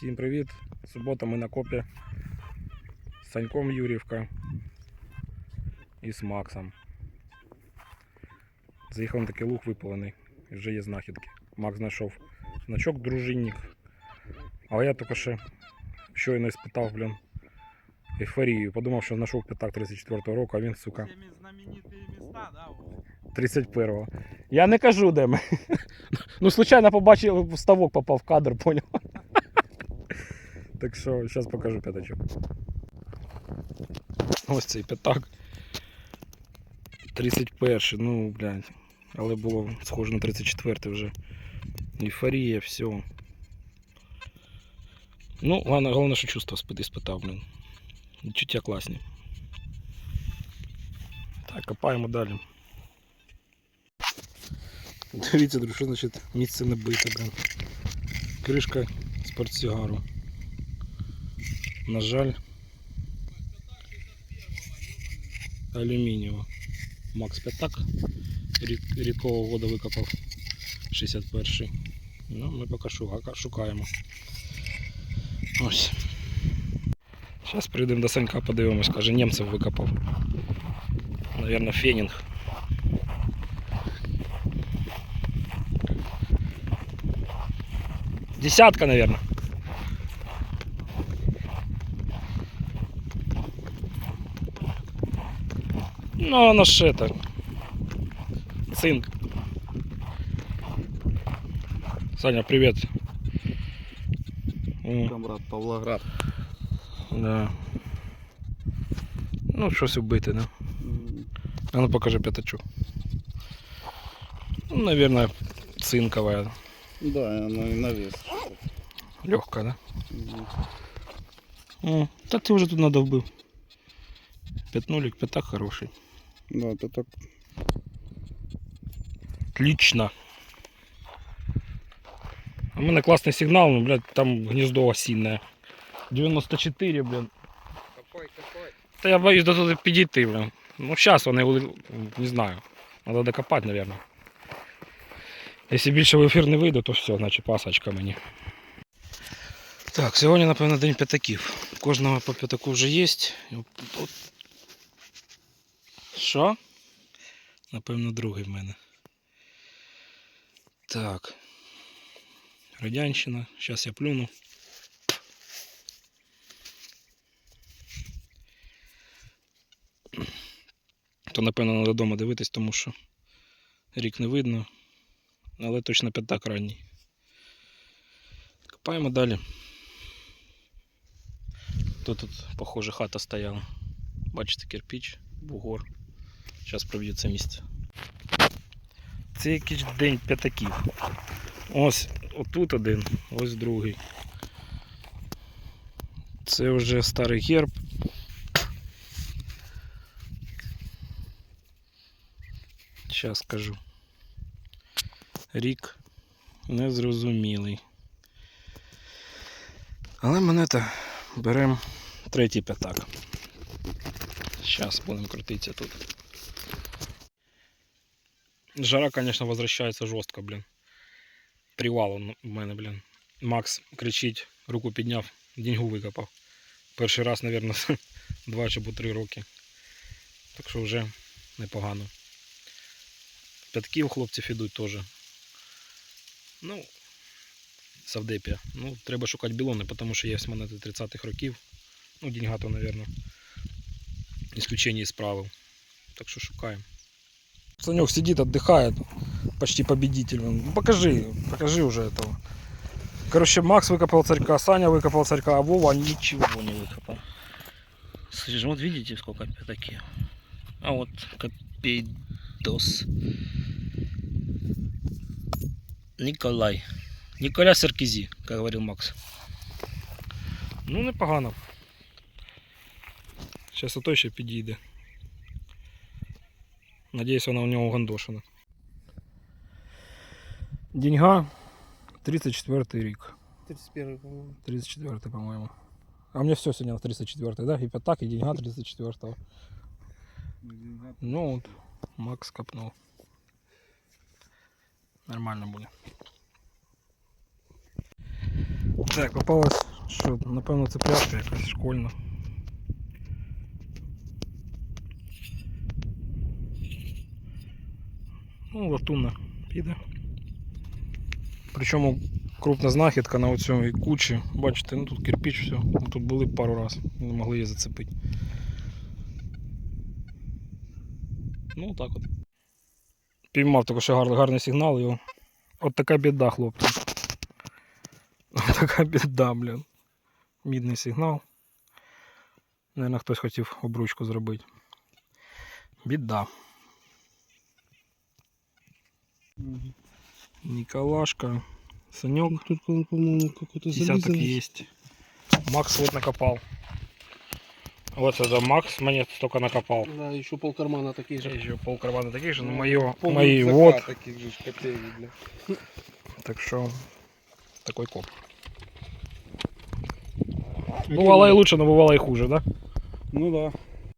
Всім привіт! Субота ми на копі з Саньком Юрівка і з Максом. Заїхав на такий луг випалений, вже є знахідки. Макс знайшов значок дружинник. А я тільки ще щойно спитав, блін, ейфорію. Подумав, що знайшов п'ятак 34-го року, а він, сука, Всеми знаменитые да? 31-го. Я не кажу, де ми. Ну, случайно побачив, ставок попав в кадр, поняв. Так що, зараз покажу п'ятачок. Ось цей п'ятак. 31, ну, блядь. Але було схоже на 34 вже. Ейфорія, все. Ну, головне, головне що чувство спитав, блін. Відчуття класні. Так, копаємо далі. Дивіться, друзі, що значить місце не бите, блин. Кришка з портсигару. На жаль. Алюмінієва. Макс П'ятак. Рік, рікового года викопав 61-й. Ну, ми поки шука- шукаємо. Ось. Зараз прийдемо до Санька, подивимось, каже, німцев викопав. Наверно, фенінг. Десятка, наверное. Ну, а это Цинк. Саня, привет. Там брат, Павлоград. Да. Ну, что щось вбити, да? А ну покажи п'ятачок. Ну, наверное, цинковая. Да, она и на вес. Легкая, да? Угу. О, так ты уже тут надо вбив. Пятнулик, пятак хороший. Да, это так. Отлично. У мене класний сигнал, ну, блядь, там гніздо осінне. 94, блін. Копай, копай. Та я боюсь до туди підійти, блін. Ну, зараз вони, ули- не знаю. Надо докопати, наверное. Якщо більше в ефір не вийду, то все, значить пасочка мені. Так, сьогодні, напевно, день п'ятаків. У Кожного по п'ятаку вже є. Що? Напевно, другий в мене. Так. Радянщина. Зараз я плюну. То, напевно, треба вдома дивитись, тому що рік не видно. Але точно п'ятак ранній. Копаємо далі. Тут, тут, похоже, хата стояла. Бачите, кирпіч, бугор. Зараз проб'ю це місце. Це якийсь день п'ятаків. Ось отут один, ось другий. Це вже старий герб. Зараз скажу. Рік незрозумілий. Але монета беремо третій п'ятак. Зараз будемо крутитися тут. Жара, конечно, возвращается жестко, блин. Привал он у мене, блин. Макс кричить, руку підняв, деньгу викопав. Перший раз, наверное, два чи або три роки. Так що вже непогано. П'ятків хлопців ідуть теж. Ну, Савдепія. Ну, треба шукати білони, тому що є монети 30-х років. Ну, деньгато, наверное. Исключение из правил. Так что шукаем. Санек сидит, отдыхает. Почти победитель. Ну, покажи, покажи уже этого. Короче, Макс выкопал царька, Саня выкопал царька, а Вова ничего не выкопал. Слушай, вот видите, сколько такие. А вот Копейдос. Николай. Николя Саркизи, как говорил Макс. Ну, непогано. Зараз ото ще підійде. Надіюсь, вона у нього гандошина. Деньга 34 рік. 31 по-моему. 34 по-моему. А у меня все сегодня на 34 да? И пятак, и деньга 34 -го. Ну вот, Макс копнул. Нормально будет. Так, попалась Що, напевно, це пляшка якась школьна. Ну, латунна піде. Причому крупна знахідка на оцій кучі. Бачите, ну тут кирпич, все. Ми тут були пару раз, не могли її зацепити. Ну, так от. Піймав також ще гар- гарний сигнал його. От така біда, хлопці. От така біда, блін. Мідний сигнал. Наверно, хтось хотів обручку зробити. Біда. Николашка. Санек. Тут, по-моему, какой-то Десяток есть. Макс вот накопал. Вот это Макс монет столько накопал. Да, еще пол кармана такие же. Еще пол кармана таких же, но Ну, мое, мои вот. таких же ж копеек, бля. Так что такой коп. Бывало и лучше, но бывало и хуже, да? Ну да.